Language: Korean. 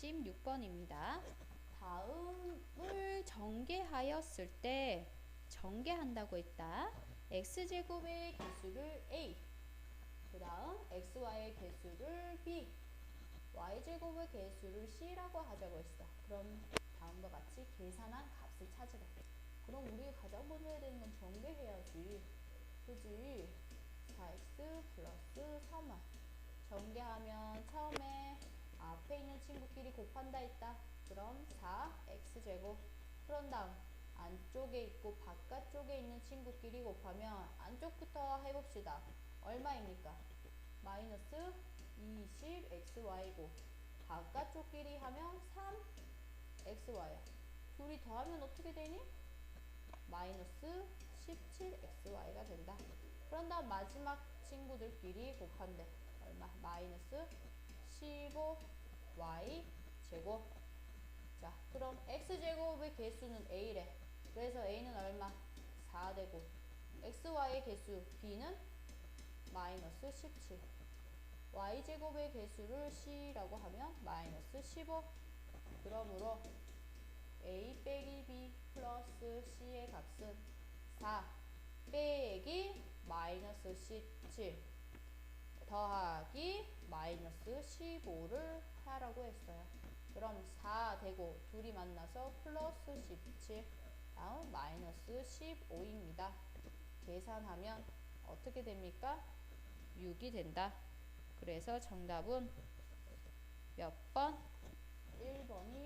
16번입니다. 다음을 전개하였을 때 전개한다고 했다. x제곱의 개수를 a 그 다음 xy의 개수를 b y제곱의 개수를 c라고 하자고 했어. 그럼 다음과 같이 계산한 값을 찾으래. 그럼 우리가 가장 먼저 해야 되는 건 전개해야지. 그지? 4x 플러스 3y 전개하면 처음에 앞에 있는 친구끼리 곱한다 했다. 그럼 4x제곱 그런 다음 안쪽에 있고 바깥쪽에 있는 친구끼리 곱하면 안쪽부터 해봅시다. 얼마입니까? 마이너스 20xy고 바깥쪽끼리 하면 3xy야. 둘이 더하면 어떻게 되니? 마이너스 17xy가 된다. 그런 다음 마지막 친구들끼리 곱한대. 얼마? 마이너스 15y 제곱. 자, 그럼 x제곱의 개수는 a래. 그래서 a는 얼마? 4 되고 xy의 개수 b는 마이너스 17. y제곱의 개수를 c라고 하면 마이너스 15. 그러므로 a 빼기 b 플러스 c의 값은 4 빼기 마이너스 17 더하기 마이너스 15를 하라고 했어요. 그럼 4 되고 둘이 만나서 플러스 17 다음 마이너스 15입니다. 계산하면 어떻게 됩니까? 6이 된다. 그래서 정답은 몇 번? 1번이 정답이 된다.